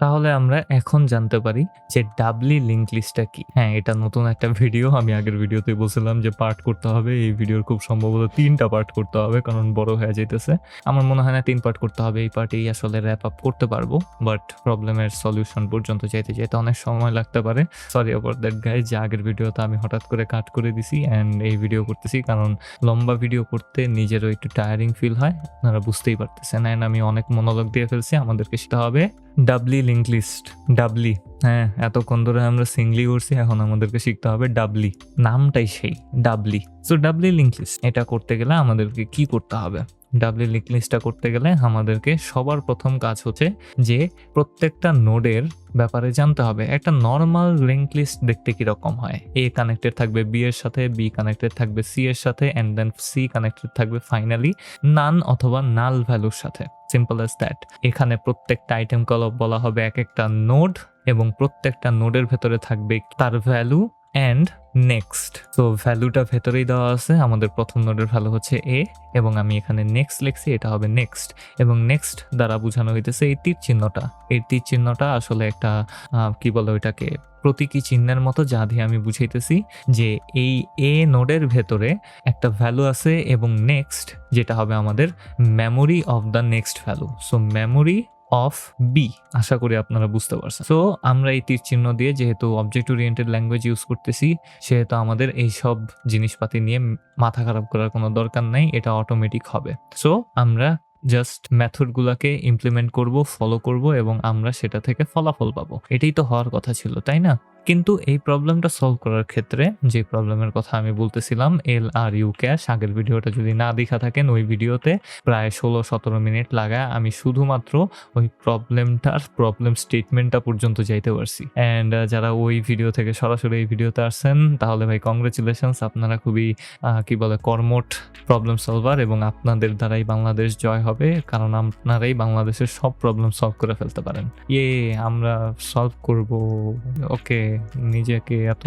তাহলে আমরা এখন জানতে পারি যে ডাবলি লিঙ্ক লিস্টটা কি। হ্যাঁ এটা নতুন একটা ভিডিও। আমি আগের ভিডিওতে বলছিলাম যে পার্ট করতে হবে। এই ভিডিওর খুব সম্ভবত তিনটা পার্ট করতে হবে, কারণ বড় হয়ে যাইতেছে। আমার মনে হয় না তিন পার্ট করতে হবে, এই পার্টেই আসলে র্যাপ আপ করতে পারব। বাট প্রবলেমের সলিউশন পর্যন্ত যাইতে যেতে অনেক সময় লাগতে পারে। সরি অ্যাবাউট দ্যাট গাই যে আগের ভিডিওতে আমি হঠাৎ করে কাট করে দিছি অ্যান্ড এই ভিডিও করতেছি, কারণ লম্বা ভিডিও করতে নিজেরও একটু টায়ারিং ফিল হয়। আপনারা বুঝতেই পারতেছেন। অ্যান্ড আমি অনেক মনোলগ দিয়ে ফেলছি। আমাদেরকে শিখতে হবে, ডাবলি লিঙ্ক লিস্ট ডাবলি হ্যাঁ এতক্ষণ ধরে আমরা সিঙ্গলি করছি, এখন আমাদেরকে শিখতে হবে ডাবলি নামটাই সেই doubly so doubly link list এটা করতে গেলে আমাদেরকে কি করতে হবে? ডাবলি লিস্টটা করতে গেলে আমাদেরকে সবার প্রথম কাজ হচ্ছে যে প্রত্যেকটা নোডের ব্যাপারে জানতে হবে, একটা নর্মাল লিঙ্ক লিস্ট দেখতে কীরকম হয়। এ কানেক্টেড থাকবে বি এর সাথে বি কানেক্টেড থাকবে সি এর সাথে অ্যান্ড দেন সি কানেক্টেড থাকবে ফাইনালি নান অথবা নাল ভ্যালুর সাথে। সিম্পল অ্যাজ দ্যাট এখানে প্রত্যেকটা আইটেম কলব বলা হবে এক একটা নোড এবং প্রত্যেকটা নোডের ভেতরে থাকবে তার ভ্যালু অ্যান্ড নেক্সট তো ভ্যালুটা ভেতরেই দেওয়া আছে। আমাদের প্রথম নোডের ভ্যালু হচ্ছে এ এবং আমি এখানে নেক্সট লিখছি, এটা হবে নেক্সট এবং নেক্সট দ্বারা বোঝানো হইতেছে এই তীর চিহ্নটা। এই তীর চিহ্নটা আসলে একটা কি বলে ওইটাকে, প্রতীকী চিহ্নের মতো যা দিয়ে আমি বুঝাইতেছি যে এই এ নোডের ভেতরে একটা ভ্যালু আছে এবং নেক্সট যেটা হবে আমাদের memory of the next value so memory of B আশা করি আপনারা বুঝতে পারছেন। সো আমরা এই তীর চিহ্ন দিয়ে যেহেতু অবজেক্ট ওরিয়েন্টেড ল্যাঙ্গুয়েজ ইউজ করতেছি, সেহেতু আমাদের এই সব জিনিসপাতি নিয়ে মাথা খারাপ করার কোনো দরকার নাই, এটা অটোমেটিক হবে। সো আমরা জাস্ট মেথডগুলোকে ইমপ্লিমেন্ট করব ফলো করব এবং আমরা সেটা থেকে ফলাফল পাবো। এটাই তো হওয়ার কথা ছিল, তাই না? কিন্তু এই প্রবলেমটা সলভ করার ক্ষেত্রে যে প্রবলেমের কথা আমি বলতেছিলাম এল আর ইউ ক্যাশ আগের ভিডিওটা যদি না দেখা থাকেন, ওই ভিডিওতে প্রায় ষোলো সতেরো মিনিট লাগায় আমি শুধুমাত্র ওই প্রবলেমটার প্রবলেম স্টেটমেন্টটা পর্যন্ত যাইতে পারছি। অ্যান্ড যারা ওই ভিডিও থেকে সরাসরি এই ভিডিওতে আসছেন, তাহলে ভাই কংগ্রেচুলেশনস আপনারা খুবই কি বলে কর্মট প্রবলেম সলভার এবং আপনাদের দ্বারাই বাংলাদেশ জয় হবে, কারণ আপনারাই বাংলাদেশের সব প্রবলেম সলভ করে ফেলতে পারেন। ইয়ে আমরা সলভ করব। ওকে নিজেকে এত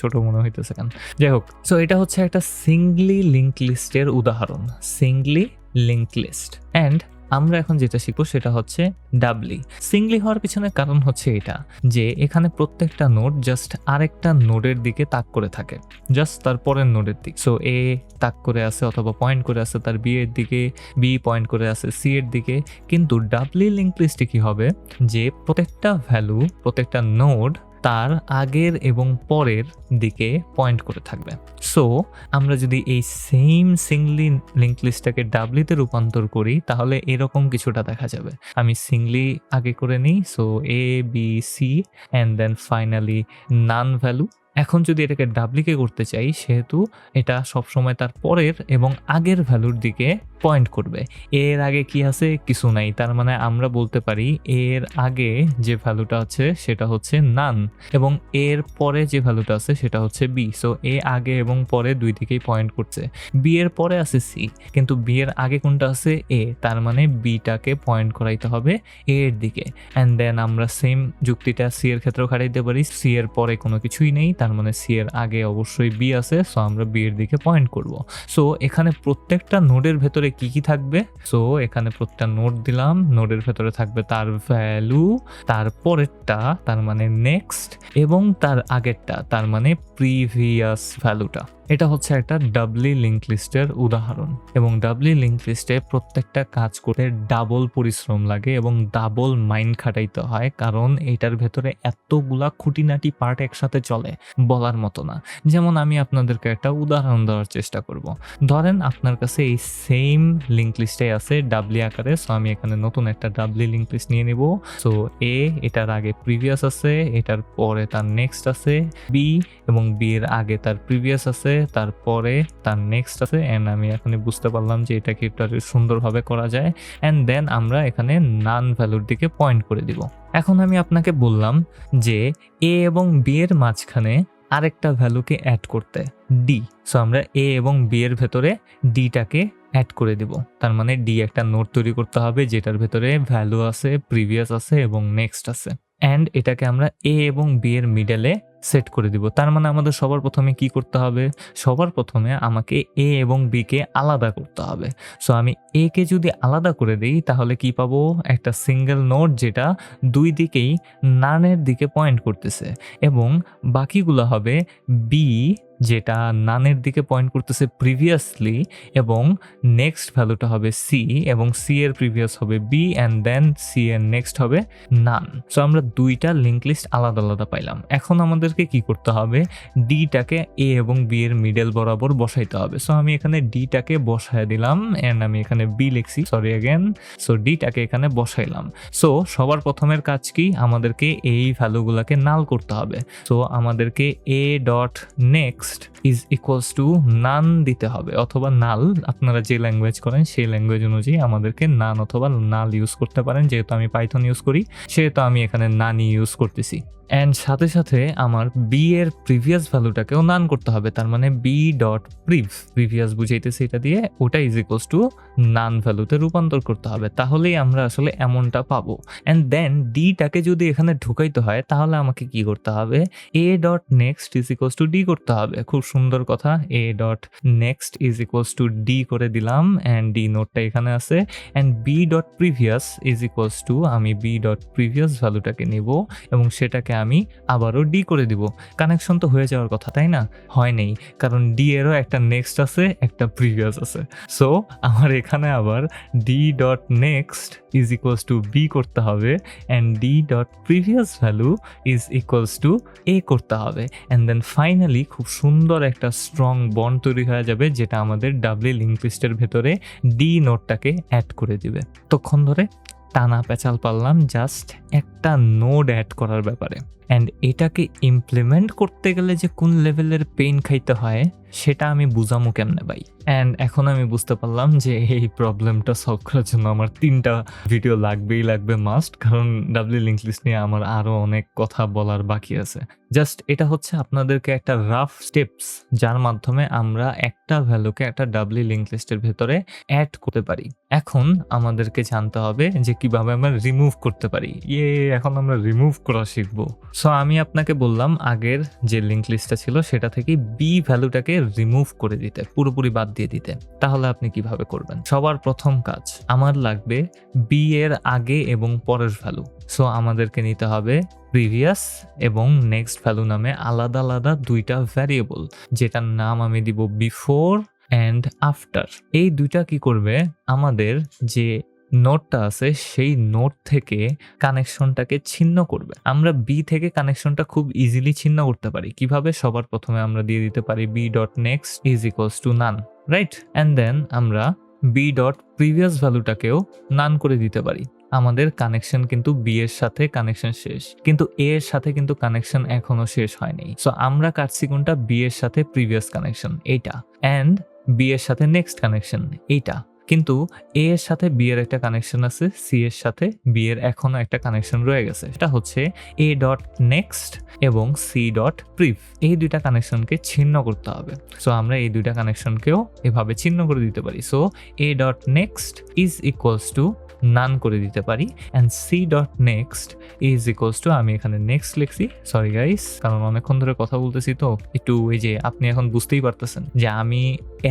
ছোট মনে হইতেছে কেন? যাই হোক সো এটা হচ্ছে একটা সিঙ্গলি লিঙ্ক লিস্টের উদাহরণ সিঙ্গলি লিঙ্ক লিস্ট অ্যান্ড আমরা এখন যেটা শিখব সেটা হচ্ছে ডাবলি সিঙ্গলি হওয়ার পিছনে কারণ হচ্ছে এটা, যে এখানে প্রত্যেকটা নোড জাস্ট আরেকটা নোডের দিকে তাক করে থাকে জাস্ট তার পরের নোডের দিক। সো এ তাক করে আছে অথবা পয়েন্ট করে আছে, তার বি এর দিকে বি পয়েন্ট করে আছে সি এর দিকে। কিন্তু ডাবলি লিঙ্ক লিস্টে কি হবে? যে প্রত্যেকটা ভ্যালু প্রত্যেকটা নোড তার আগের এবং পরের দিকে পয়েন্ট করে থাকবে। সো আমরা যদি এই সেম সিংলি লিঙ্ক লিস্টটাকে ডাবলিতে রূপান্তর করি, তাহলে এরকম কিছুটা দেখা যাবে। আমি সিংলি আগে করে নিই so A B C and then finally none value এখন যদি এটাকে ডাবলিকে করতে চাই, সেহেতু এটা সবসময় তার পরের এবং আগের ভ্যালুর দিকে পয়েন্ট করবে। এর আগে কি আছে? কিছু নাই। তার মানে আমরা বলতে পারি এর আগে যে ভ্যালুটা আছে, সেটা হচ্ছে নান এবং এর পরে যে ভ্যালুটা আছে, সেটা হচ্ছে বি সো এ আগে এবং পরে দুই দিকেই পয়েন্ট করছে। বি এর পরে আছে সি কিন্তু বি এর আগে কোনটা আছে? এ তার মানে বিটাকে পয়েন্ট করাইতে হবে এ এর দিকে। অ্যান্ড দেন আমরা সেম যুক্তিটা সি এর ক্ষেত্রেও খাটাইতে পারি। সি এর পরে কোনো কিছুই নেই। তার মানে সি এর আগে অবশ্যই বি আছে সো আমরা বি এর দিকে পয়েন্ট করব। সো এখানে প্রত্যেকটা নোডের ভেতরে কি কি থাকবে? সো এখানে প্রত্যেকটা নোড দিলাম, নোডের ভেতরে থাকবে তার ভ্যালু তারপরেরটা তার মানে নেক্সট এবং তার আগেরটা, তার মানে প্রিভিয়াস ভ্যালুটা এটা হচ্ছে একটা ডাবলি লিঙ্ক লিস্টের উদাহরণ এবং ডাবলি লিঙ্ক লিস্টে প্রত্যেকটা কাজ করতে ডাবল পরিশ্রম লাগে এবং ডাবল মাইন্ড খাটাইতে হয়, কারণ এটার ভেতরে এতগুলা খুঁটিনাটি পার্ট একসাথে চলে বলার মতো না। যেমন আমি আপনাদেরকে একটা উদাহরণ দেওয়ার চেষ্টা করব। ধরেন আপনার কাছে এই সেম লিঙ্ক লিস্টে আছে ডাবলি আকারে, সো আমি এখানে নতুন একটা ডাবলি লিঙ্ক লিস্ট নিয়ে নিব। সো এ, এটার আগে প্রিভিয়াস আছে, এটার পরে তার নেক্সট আছে, বি, এবং বি এর আগে তার প্রিভিয়াস আছে তারপরে তার নেক্সট আছে অ্যান্ড আমি এখানে বুঝতে পারলাম যে এটা কি একটু সুন্দরভাবে করা যায় অ্যান্ড দেন আমরা এখানে নান ভ্যালুর দিকে পয়েন্ট করে দিব। এখন আমি আপনাকে বললাম যে এ এবং বি এর মাঝখানে আরেকটা ভ্যালুকে অ্যাড করতে ডি সো আমরা এ এবং বি এর ভেতরে ডিটাকে অ্যাড করে দিব। তার মানে ডি একটা নোট তৈরি করতে হবে, যেটার ভেতরে ভ্যালু আছে প্রিভিয়াস আছে, এবং নেক্সট আছে। অ্যান্ড এটাকে আমরা এ এবং বি এর মিডলে সেট করে দিব। তার মানে আমাদের সবার প্রথমে কি করতে হবে? সবার প্রথমে আমাকে এ এবং বিকে আলাদা করতে হবে। সো আমি এ কে যদি আলাদা করে দিই, তাহলে কি পাবো? একটা সিঙ্গেল নোট যেটা দুই দিকেই নানের দিকে পয়েন্ট করতেছে। এবং বাকিগুলো হবে বি যেটা নানের দিকে পয়েন্ট করতেছে প্রিভিয়াসলি এবং নেক্সট ভ্যালুটা হবে সি এবং সি এর প্রিভিয়াস হবে বি অ্যান্ড দেন সি এর নেক্সট হবে নান। সো আমরা দুইটা লিঙ্ক লিস্ট আলাদা আলাদা পাইলাম। এখন আমাদেরকে কি করতে হবে? ডিটাকে এ এবং বি এর মিডল বরাবর বসাইতে হবে। সো আমি এখানে ডিটাকে বসায় দিলাম অ্যান্ড আমি এখানে বি লিখছি। সরি অ্যাগেন সো ডিটাকে এখানে বসাইলাম। সো সবার প্রথমের কাজ কি? আমাদেরকে এই ভ্যালুগুলোকে নাল করতে হবে। সো আমাদেরকে A dot next is equals to none দিতে হবে অথবা নাল আপনারা যে ল্যাঙ্গুয়েজ করেন, সেই ল্যাঙ্গুয়েজ অনুযায়ী আমাদেরকে নান অথবা নাল ইউজ করতে পারেন। যেহেতু আমি পাইথন ইউজ করি, সেহেতু আমি এখানে নানি ইউজ করতেছি। অ্যান্ড সাথে সাথে আমার বি এর প্রিভিয়াস ভ্যালুটাকেও নান করতে হবে। তার মানে বি ডট প্রিভ প্রিভিয়াস বুঝাইতেছি এটা দিয়ে। ওটা ইজ ইকুয়ালস টু নান ভ্যালুতে রূপান্তর করতে হবে। তাহলেই আমরা আসলে এমনটা পাবো। অ্যান্ড দেন ডিটাকে যদি এখানে ঢুকাইতে হয়, তাহলে আমাকে কি করতে হবে? A dot next is equals to D করতে হবে। খুব সুন্দর কথা A dot next is equals to D করে দিলাম অ্যান্ড ডি নোটটা এখানে আছে and B dot previous is equals to আমি বি ডট প্রিভিয়াস ভ্যালুটাকে নিব, এবং সেটাকে আমি আবারও ডি করে দিব। কানেকশন তো হয়ে যাওয়ার কথা, তাই না? হয় নেই, কারণ ডি এরও একটা নেক্সট আছে, একটা প্রিভিয়াস আছে। সো আমার এখানে আবার D dot next is equals to B করতে হবে and D dot previous value is equals to A করতে হবে অ্যান্ড দেন ফাইনালি খুব সুন্দর একটা স্ট্রং বন্ড তৈরি হয়ে যাবে, যেটা আমাদের ডাবলি লিঙ্ক লিস্টের ভেতরে ডি নোটটাকে অ্যাড করে দিবে। তখন ধরে টানা পেঁচাল পারলাম জাস্ট একটা নোড অ্যাড করার ব্যাপারে। অ্যান্ড এটাকে ইমপ্লিমেন্ট করতে গেলে যে কোন লেভেলের পেইন খাইতে হয়, সেটা আমি বুঝামো কেমনে ভাই? অ্যান্ড এখন আমি বুঝতে পারলাম যে এই প্রবলেমটা সলভ করার জন্য আমার তিনটা ভিডিও লাগবেই লাগবে মাস্ট কারণ ডাব্লিউ লিঙ্ক লিস্ট নিয়ে আমার আরও অনেক কথা বলার বাকি আছে। জাস্ট এটা হচ্ছে আপনাদেরকে একটা রাফ স্টেপস যার মাধ্যমে আমরা একটা ভ্যালুকে একটা ডাব্লিউ লিঙ্ক লিস্টের ভেতরে অ্যাড করতে পারি। এখন আমাদেরকে জানতে হবে যে কীভাবে আমরা রিমুভ করতে পারি। ইয়ে এখন আমরা রিমুভ করা শিখব। সো আমি আপনাকে বললাম আগের যে লিঙ্ক লিস্টটা ছিল, সেটা থেকে বি ভ্যালুটাকে রিমুভ করে দিতে, পুরোপুরি বাদ দিয়ে দিতে। তাহলে আপনি কীভাবে করবেন? সবার প্রথম কাজ, আমার লাগবে বি এর আগে এবং পরের ভ্যালু সো আমাদেরকে নিতে হবে প্রিভিয়াস এবং নেক্সট ভ্যালু নামে আলাদা আলাদা দুইটা ভ্যারিয়েবল যেটার নাম আমি দিব বিফোর অ্যান্ড আফটার এই দুইটা কি করবে? আমাদের যে নোটটা আছে, সেই নোট থেকে কানেকশনটাকে ছিন্ন করবে। আমরা বি থেকে কানেকশনটা খুব ইজিলি ছিন্ন করতে পারি। কীভাবে? সবার প্রথমে আমরা দিয়ে দিতে পারি B dot next is equals to none right and then আমরা বি ডট প্রিভিয়াস ভ্যালুটাকেও নান করে দিতে পারি। আমাদের কানেকশন কিন্তু বি এর সাথে কানেকশন শেষ। কিন্তু এ এর সাথে কিন্তু কানেকশন এখনও শেষ হয়নি। সো আমরা কাটছি কোনটা? বি এর সাথে প্রিভিয়াস কানেকশন এইটা। অ্যান্ড বি এর সাথে নেক্সট কানেকশন এইটা। কিন্তু এ এর সাথে বি এর একটা কানেকশন আছে সি এর সাথে বি এর এখনও একটা কানেকশন রয়ে গেছে। সেটা হচ্ছে এ ডট নেক্সট এবং সি ডট প্রিভ এই দুইটা কানেকশনকে ছিন্ন করতে হবে। সো আমরা এই দুইটা কানেকশনকেও এভাবে ছিন্ন করে দিতে পারি। So A dot next is equals to none করে দিতে পারি and C dot next is equals to আমি এখানে নেক্সট লিখছি। সরি গাইস কারণ অনেকক্ষণ ধরে কথা বলতেছি তো। একটু ওই যে আপনি এখন বুঝতেই পারতেছেন যে আমি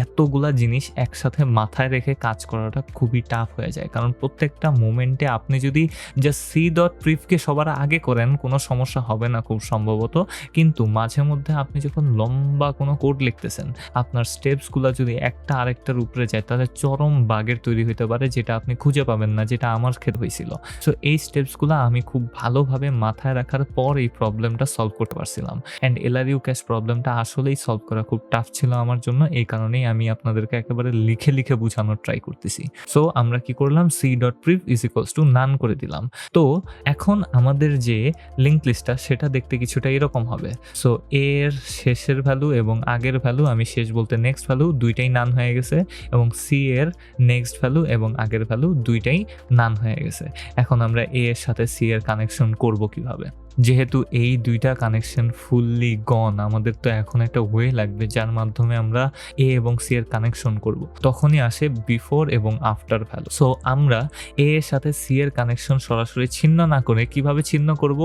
এতগুলা জিনিস একসাথে মাথায় রেখে কাজ করাটা খুবই টাফ হয়ে যায়। কারণ প্রত্যেকটা মোমেন্টে আপনি যদি জাস্ট সি ডট প্রিফকে সবার আগে করেন, কোনো সমস্যা হবে না খুব সম্ভবত। কিন্তু মাঝে মধ্যে আপনি যখন লম্বা কোনো কোড লিখতেছেন, আপনার স্টেপসগুলো যদি একটা আরেকটার উপরে যায়, তাহলে চরম বাগের তৈরি হতে পারে, যেটা আপনি খুঁজে পাবেন না, যেটা আমার ক্ষেত্রে হয়েছিল। সো এই স্টেপসগুলো আমি খুব ভালোভাবে মাথায় রাখার পর এই প্রবলেমটা সলভ করতে পারছিলাম। অ্যান্ড এলআরইউ ক্যাশ প্রবলেমটা আসলেই সলভ করা খুব টাফ ছিল আমার জন্য। এই কারণেই আমি আপনাদেরকে একেবারে লিখে লিখে বোঝানোর ট্রাই করতেছি। সো আমরা কি করলাম? C dot prev is equals to none করে দিলাম। তো, এখন আমাদের যে লিঙ্ক লিস্টটা সেটা দেখতে কিছুটা এরকম হবে। সো এর শেষের ভ্যালু এবং আগের ভ্যালু আমি শেষ বলতে নেক্সট ভ্যালু দুইটাই নান হয়ে গেছে। এবং সি এর নেক্সট ভ্যালু এবং আগের ভ্যালু দুইটাই নান হয়ে গেছে। এখন আমরা এ এর সাথে সি এর কানেকশন করব কীভাবে? যেহেতু এই দুইটা কানেকশন ফুললি গন আমাদের তো এখন একটা ওয়ে লাগবে যার মাধ্যমে আমরা এ এবং সি এর কানেকশন করব। তখনই আসে বিফোর এবং আফটার ভ্যালু সো আমরা এ এর সাথে সি এর কানেকশন সরাসরি ছিন্ন না করে কীভাবে ছিন্ন করব?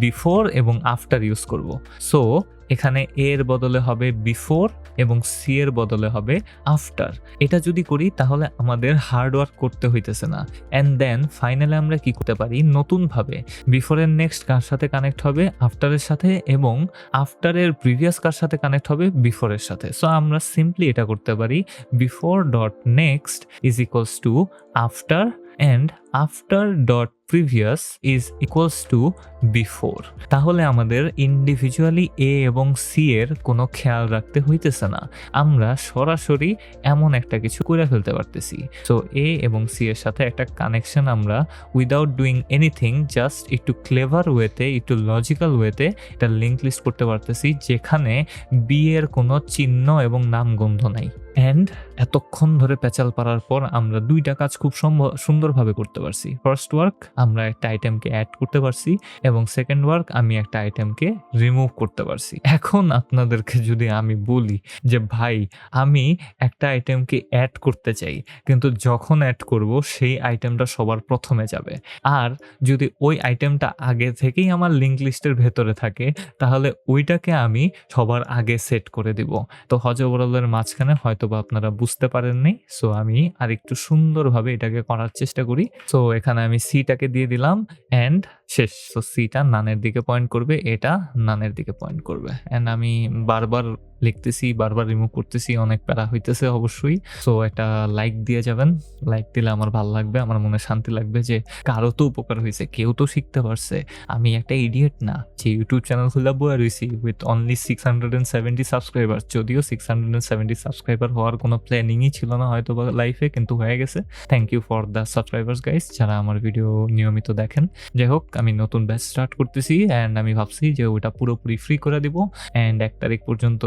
বিফোর এবং আফটার ইউজ করব। সো এখানে এ এর বদলে হবে বিফোর এবং সি এর বদলে হবে আফটার এটা যদি করি, তাহলে আমাদের হার্ড ওয়ার্ক করতে হইতেছে না। অ্যান্ড দেন ফাইনালি আমরা কি করতে পারি? নতুনভাবে। বিফোরের নেক্সট কার সাথে কানেক্ট হবে? আফটারের সাথে এবং আফটারের প্রিভিয়াস কার সাথে কানেক্ট হবে? বিফোরের সাথে। সো আমরা সিম্পলি এটা করতে পারি। Before dot next is equals two after and after dot previous is equals two before তাহলে আমাদের ইন্ডিভিজুয়ালি এ এবং সি এর কোনো খেয়াল রাখতে হইতেছে না। আমরা সরাসরি এমন একটা কিছু করে ফেলতে পারতেছি। সো এ এবং সি এর সাথে একটা কানেকশন আমরা উইদাউট ডুইং এনিথিং জাস্ট একটু ক্লেভার ওয়েতে একটু লজিক্যাল ওয়েতে এটা লিঙ্ক লিস্ট করতে পারতেছি, যেখানে বি এর কোনো চিহ্ন এবং নামগন্ধ নাই। অ্যান্ড এতক্ষণ ধরে পেঁচাল পারার পর আমরা দুইটা কাজ খুব সম্ভব সুন্দরভাবে করতে পারছি। ফার্স্ট ওয়ার্ক আমরা একটা আইটেমকে অ্যাড করতে পারছি এবং সেকেন্ড ওয়ার্ক আমি একটা আইটেমকে রিমুভ করতে পারছি। এখন আপনাদেরকে যদি আমি বলি যে, ভাই, আমি একটা আইটেমকে অ্যাড করতে চাই, কিন্তু যখন অ্যাড করব, সেই আইটেমটা সবার প্রথমে যাবে। আর যদি ওই আইটেমটা আগে থেকেই আমার লিঙ্ক লিস্টের ভেতরে থাকে, তাহলে ওইটাকে আমি সবার আগে সেট করে দিব। তো হজবরলের মাঝখানে হয়তো বা আপনারা বুঝতে পারেননি সো আমি আর একটু সুন্দরভাবে এটাকে করার চেষ্টা করি। সো এখানে আমি সিটাকে দিয়ে দিলাম অ্যান্ড শেষ। সো সিটা নানের দিকে পয়েন্ট করবে এটা নানের দিকে পয়েন্ট করবে। অ্যান্ড আমি বারবার লিখতেছি, বারবার রিমুভ করতেছি, অনেক প্যারা হইতেছে অবশ্যই। সো একটা লাইক দিয়ে যাবেন। লাইক দিলে আমার ভালো লাগবে, আমার মনে শান্তি লাগবে যে কারও তো উপকার হয়েছে কেউ তো শিখতে পারছে। আমি একটা ইডিয়েট না, যে ইউটিউব চ্যানেল খুলে বয়ে রয়েছি with only six hundred and seventy subscriber যদিও six hundred and seventy subscriber হওয়ার কোনো প্ল্যানিংই ছিল না হয়তো বা লাইফে কিন্তু হয়ে গেছে। Thank you for the subscribers guys যারা আমার ভিডিও নিয়মিত দেখেন। যাই হোক আমি নতুন ব্যাচ স্টার্ট করতেছি অ্যান্ড আমি ভাবছি যে ওটা পুরোপুরি ফ্রি করে দিব অ্যান্ড এক তারিখ পর্যন্ত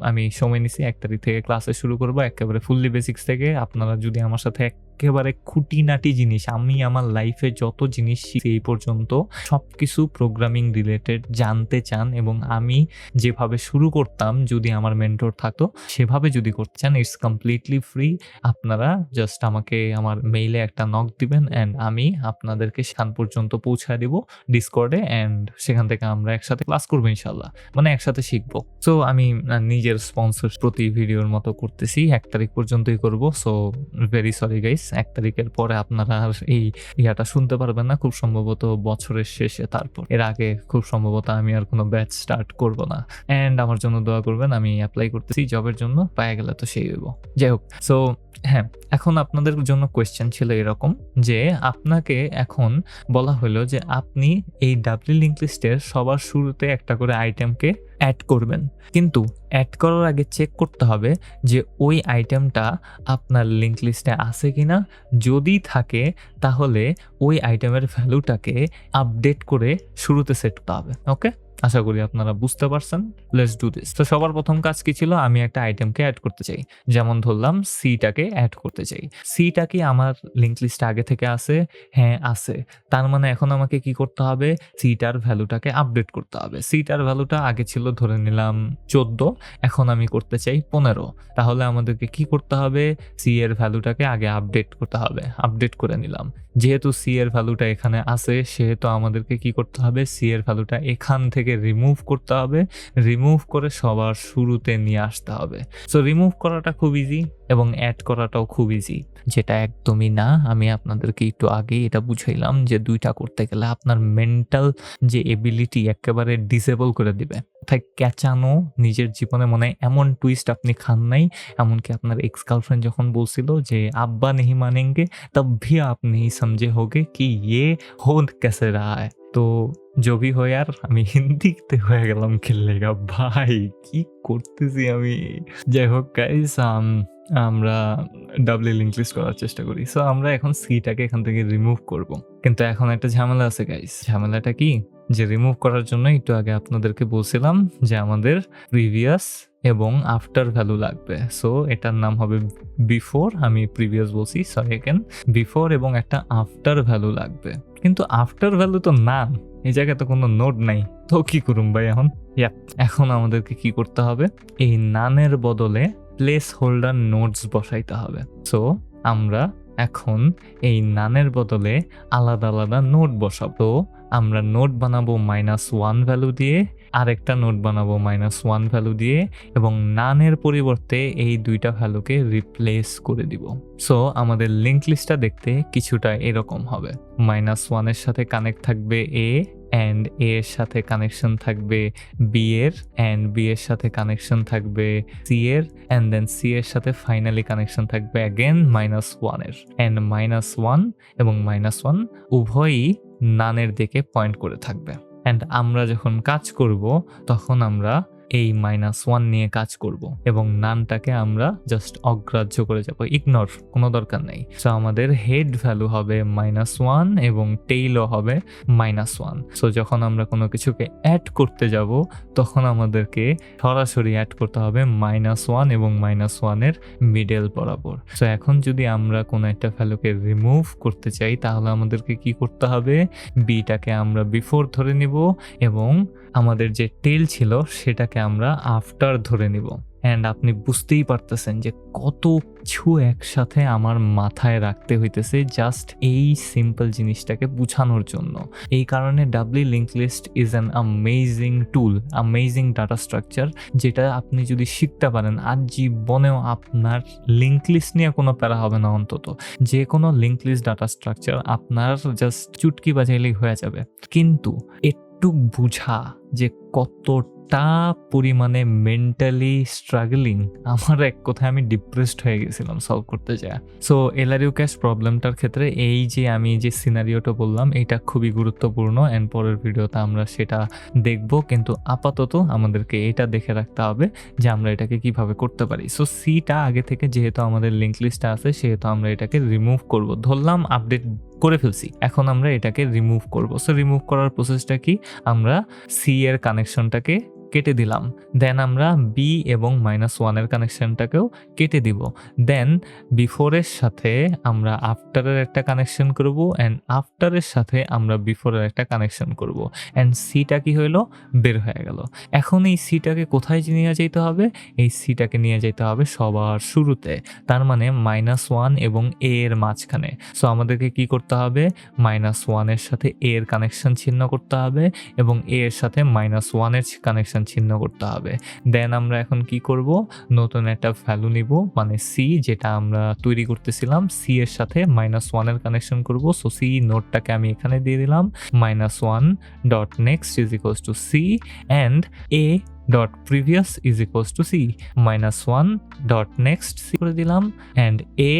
আমি সময় নিছি, এক তারিখ থেকে ক্লাসে শুরু করব, একেবারে ফুললি বেসিক্স থেকে। আপনারা যদি আমার সাথে একেবারে খুঁটিনাটি জিনিস। আমি আমার লাইফে যত জিনিস শিখি এই পর্যন্ত সব কিছু প্রোগ্রামিং রিলেটেড জানতে চান এবং আমি যেভাবে শুরু করতাম যদি আমার মেন্টর থাকতো, সেভাবে যদি করতে চান ইটস কমপ্লিটলি ফ্রি আপনারা জাস্ট আমাকে আমার মেইলে একটা নক দিবেন অ্যান্ড আমি আপনাদেরকে সেখান পর্যন্ত পৌঁছায় দিব ডিসকর্ডে অ্যান্ড সেখান থেকে আমরা একসাথে ক্লাস করব ইনশাল্লাহ মানে একসাথে শিখব। সো আমি নিজের স্পন্সর প্রতি ভিডিওর মতো করতেছি। এক তারিখ পর্যন্তই করব। সো ভেরি সরি গাইস এক তারিখের পরে আপনারা এই ইয়াটা শুনতে পারবেন না, খুব সম্ভবত বছরের শেষে তারপর। এর আগে খুব সম্ভবত আমি আর কোনো ব্যাচ স্টার্ট করব না। অ্যান্ড আমার জন্য দোয়া করবেন, আমি অ্যাপ্লাই করতেছি জবের জন্য, পায়ে গেলে তো সেই হইব। যাই হোক সো হ্যাঁ এখন আপনাদের জন্য কোয়েশ্চেন ছিল এরকম যে আপনাকে এখন বলা হলো যে আপনি এই ডাব্লিউ লিঙ্ক লিস্টের সবার শুরুতে একটা করে আইটেমকে অ্যাড করবেন। কিন্তু অ্যাড করার আগে চেক করতে হবে যে ওই আইটেমটা আপনার লিঙ্ক লিস্টে আছে কিনা। যদি থাকে, তাহলে ওই আইটেমের ভ্যালুটাকে আপডেট করে শুরুতে সেট করতে হবে ওকে আশা করি আপনারা বুঝতে পারছেন। লেটস ডু দিস তো সবার প্রথম কাজ কি ছিল? আমি একটা আইটেমকে অ্যাড করতে চাই। যেমন ধরলাম সিটাকে অ্যাড করতে চাই। সিটা কি আমার লিঙ্ক লিস্টে আগে থেকে আছে? হ্যাঁ আছে। তার মানে এখন আমাকে কি করতে হবে? সিটার ভ্যালুটাকে আপডেট করতে হবে। সিটার ভ্যালুটা আগে ছিল ধরে নিলাম চোদ্দ, এখন আমি করতে চাই পনেরো। তাহলে আমাদেরকে কি করতে হবে? সি এর ভ্যালুটাকে আগে আপডেট করতে হবে। আপডেট করে নিলাম। যেহেতু সি এর ভ্যালুটা এখানে আছে, সেহেতু আমাদেরকে কি করতে হবে? সি এর ভ্যালুটা এখান থেকে থেকে রিমুভ করতে হবে। রিমুভ করে সবার শুরুতে নিয়ে আসতে হবে। সো রিমুভ করাটা খুব ইজি এবং অ্যাড করাটাও খুব ইজি যেটা একদমই না, আমি আপনাদেরকে একটু আগে এটা বুঝাইলাম যে দুইটা করতে গেলে আপনার মেন্টাল যে এবিলিটি একেবারে ডিসেবল করে দিবে। অর্থাৎ ক্যাচানো নিজের জীবনে মনে হয় এমন টুইস্ট আপনি খান নাই। এমনকি আপনার এক্স গার্লফ্রেন্ড যখন বলছিল যে, আব্বা নেহি মানেঙ্গে? তব ভি আপনি সমঝে হোগে কি ইয়ে? হোদ কেসে রা হ্যায়? তো জবি হয়ে আর আমি হিন্দিতে হয়ে গেলাম খেললেগা ভাই, কি করতেছি আমি? যাই হোক গাইস আমরা ডাবলি লিঙ্ক লিস্ট করার চেষ্টা করি। সো আমরা এখন সিটাকে এখান থেকে রিমুভ করব। কিন্তু এখন একটা ঝামেলা আছে গাইস ঝামেলাটা কি? যে রিমুভ করার জন্য একটু আগে আপনাদেরকে বলছিলাম যে আমাদের প্রিভিয়াস এবং আফটার ভ্যালু লাগবে। সো এটার নাম হবে বিফোর আমি প্রিভিয়াস বলছি সরি একেন বিফোর এবং একটা আফটার ভ্যালু লাগবে। কিন্তু আফটার ভ্যালু তো নাম এই জায়গায় তো কোনো নোট নাই। তো কি করুম ভাই এখন? এখন আমাদেরকে কি করতে হবে? এই নানের বদলে প্লেস হোল্ডার নোটস বসাইতে হবে। সো আমরা এখন এই নানের বদলে আলাদা আলাদা নোট বসাবো। আমরা নোট বানাবো মাইনাস ওয়ান ভ্যালু দিয়ে আরেকটা নোট বানাবো মাইনাস ওয়ান ভ্যালু দিয়ে, এবং নানের পরিবর্তে এই দুইটা ভ্যালুকে রিপ্লেস করে দিব। সো আমাদের লিঙ্ক লিস্টটা দেখতে কিছুটা এরকম হবে। মাইনাস ওয়ানের সাথে কানেক্ট থাকবে এ অ্যান্ড এর সাথে কানেকশন থাকবে বি এর অ্যান্ড বি এর সাথে কানেকশন থাকবে সি এর অ্যান্ড দেন সি এর সাথে ফাইনালি কানেকশন থাকবে অ্যাগেন মাইনাস ওয়ানের অ্যান্ড মাইনাস ওয়ান এবং মাইনাস ওয়ান উভয়ই নানের দিকে পয়েন্ট করে থাকবে। অ্যান্ড আমরা যখন কাজ করব তখন আমরা এই মাইনাস ওয়ান নিয়ে কাজ করব এবং নানটাকে আমরা জাস্ট অগ্রাহ্য করে যাব। ইগনোর কোনো দরকার নেই। সো আমাদের হেড ভ্যালু হবে মাইনাস ওয়ান এবং টেইলও হবে মাইনাস ওয়ান সো যখন আমরা কোনো কিছুকে অ্যাড করতে যাব, তখন আমাদেরকে সরাসরি অ্যাড করতে হবে মাইনাস ওয়ান এবং মাইনাস ওয়ানের মিডল বরাবর। সো এখন যদি আমরা কোনো একটা ভ্যালুকে রিমুভ করতে চাই, তাহলে আমাদেরকে কি করতে হবে? বিটাকে আমরা বিফোর ধরে নিব এবং আমাদের যে টেল ছিল, সেটাকে আমরা আফটার ধরে নিব। অ্যান্ড আপনি বুঝতেই পারতেছেন যে কত কিছু একসাথে আমার মাথায় রাখতে হইতেছে জাস্ট এই সিম্পল জিনিসটাকে বুঝানোর জন্য। এই কারণে doubly link list is an amazing tool amazing data structure যেটা আপনি যদি শিখতে পারেন আর জীবনেও আপনার লিঙ্ক লিস্ট নিয়ে কোনো প্যারা হবে না অন্তত। যে কোনো লিঙ্ক লিস্ট ডাটা স্ট্রাকচার আপনার জাস্ট চুটকি বাজাইলেই হয়ে যাবে। কিন্তু একটু বুঝা যে কতটা পরিমাণে মেন্টালি স্ট্রাগলিং আমার এক কথায় আমি ডিপ্রেসড হয়ে গেছিলাম সলভ করতে যায়। সো এলারিও ক্যাশ প্রবলেমটার ক্ষেত্রে এই যে আমি যে সিনারিওটা বললাম, এটা খুবই গুরুত্বপূর্ণ অ্যান্ড পরের ভিডিওতে আমরা সেটা দেখব। কিন্তু আপাতত আমাদেরকে এটা দেখে রাখতে হবে যে আমরা এটাকে কীভাবে করতে পারি। সো সিটা আগে থেকে যেহেতু আমাদের লিঙ্ক লিস্টে আছে, সেহেতু আমরা এটাকে রিমুভ করব। ধরলাম আপডেট করে ফেলছি, এখন আমরা এটাকে রিমুভ করব। সো রিমুভ করার প্রসেসটা কি? আমরা সি এর কানেকশনটাকে কেটে দিলাম। দেন আমরা বি এবং মাইনাস ওয়ানের কানেকশনটাকেও কেটে দিব। দেন বিফোরের সাথে আমরা আফটারের একটা কানেকশন করব অ্যান্ড আফটারের সাথে আমরা বিফোরের একটা কানেকশন করব। অ্যান্ড সিটা কি হইল? বের হয়ে গেল। এখন এই সিটাকে কোথায় নিয়ে যেতে হবে? এই সিটাকে নিয়ে যেতে হবে সবার শুরুতে। তার মানে মাইনাস ওয়ান এবং এ এর মাঝখানে। সো আমাদেরকে কি করতে হবে? মাইনাস ওয়ানের সাথে এ এর কানেকশন ছিন্ন করতে হবে এবং এ এর সাথে মাইনাস ওয়ানের কানেকশন ছিন্ন করতে হবে। দেন আমরা এখন কি করব? নতুন একটা ভ্যালু নিব মানে সি যেটা আমরা তৈরি করতেছিলাম। সি এর সাথে মাইনাস ওয়ানের কানেকশন করব। সো সি নোটটাকে আমি এখানে দিয়ে দিলাম। Minus one dot next is equals to C and A dot previous is equals to C minus one dot next C করে দিলাম। And A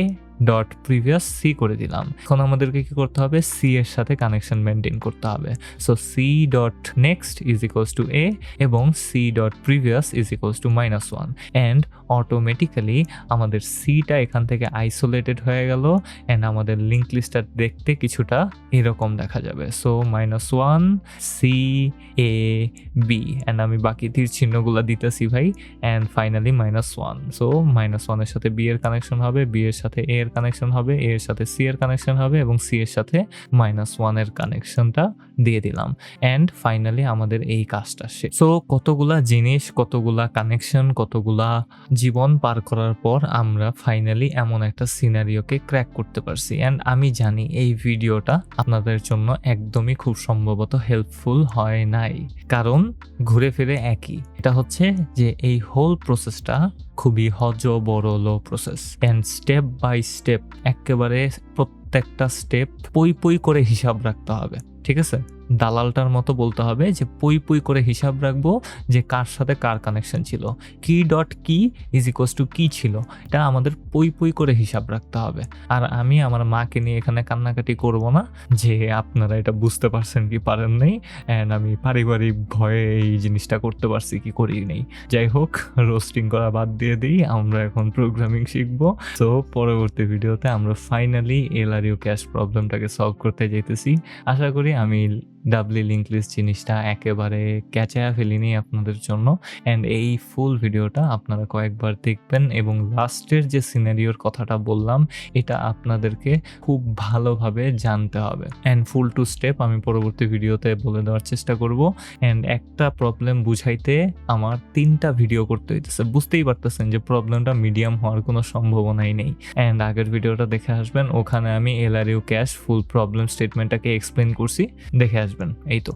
dot previous C করে দিলাম। এখন আমাদেরকে কি করতে হবে? সি এর সাথে কানেকশন মেনটেন করতে হবে। So C dot next is equals to A এবং C dot previous is equals to minus one and automatically আমাদের সিটা এখান থেকে আইসোলেটেড হয়ে গেল অ্যান্ড আমাদের লিঙ্ক লিস্টটা দেখতে কিছুটা এরকম দেখা যাবে। So minus one C A B and আমি বাকি তীর চিহ্নগুলো দিতেছি ভাই। And finally minus one so minus ওয়ানের সাথে বি এর কানেকশন হবে বি এর সাথে এ এর কানেকশন হবে এ এর সাথে সি এর কানেকশন হবে এবং সি এর সাথে মাইনাস ওয়ানের কানেকশনটা দিয়ে দিলাম। অ্যান্ড ফাইনালি আমাদের এই কাজটা শেষ। সো কতগুলা জিনিস, কতগুলা কানেকশন কতগুলা জীবন পার করার পর আমরা ফাইনালি এমন একটা সিনারিওকে ক্র্যাক করতে পারছি। অ্যান্ড আমি জানি এই ভিডিওটা আপনাদের জন্য একদমই খুব সম্ভবত হেল্পফুল হয় নাই। কারণ ঘুরে ফিরে একই। এটা হচ্ছে যে এই হোল প্রসেসটা খুবই হজ বড় process and step by step একেবারে প্রত্যেকটা স্টেপ পই পই করে হিসাব রাখতে হবে, ঠিক আছে? দালালটার মতো বলতে হবে যে পই পই করে হিসাব রাখব যে কার সাথে কার কানেকশন ছিল। কি ডট কি ইজ ইকোয়াস টু কি ছিল? এটা আমাদের পই পই করে হিসাব রাখতে হবে। আর আমি আমার মাকে নিয়ে এখানে কান্নাকাটি করব না যে আপনারা এটা বুঝতে পারছেন কি পারেন নাই অ্যান্ড আমি পারিবারিক ভয়ে এই জিনিসটা করতে পারছি কি করি নেই। যাই হোক রোস্টিং করা বাদ দিয়ে দিই, আমরা এখন প্রোগ্রামিং শিখব। তো পরবর্তী ভিডিওতে আমরা ফাইনালি এলআরইউ ক্যাশ প্রবলেমটাকে সলভ করতে যেতেছি আশা করি আমি ডাবলি লিঙ্ক লিস্ট জিনিসটা একেবারে ক্যাচায়া ফেলিনি আপনাদের জন্য। অ্যান্ড এই ফুল ভিডিওটা আপনারা কয়েকবার দেখবেন এবং লাস্টের যে সিনারিওর কথাটা বললাম, এটা আপনাদেরকে খুব ভালোভাবে জানতে হবে। অ্যান্ড ফুল টু স্টেপ আমি পরবর্তী ভিডিওতে বলে দেওয়ার চেষ্টা করব। অ্যান্ড একটা প্রবলেম বুঝাইতে আমার তিনটা ভিডিও করতে হইতেছে। বুঝতেই পারতেছেন যে প্রবলেমটা মিডিয়াম হওয়ার কোনো সম্ভাবনাই নেই। অ্যান্ড আগের ভিডিওটা দেখে আসবেন। ওখানে আমি এলআরইউ ক্যাশ ফুল প্রবলেম স্টেটমেন্টটাকে এক্সপ্লেন করছি। দেখে আসবেন এই তো।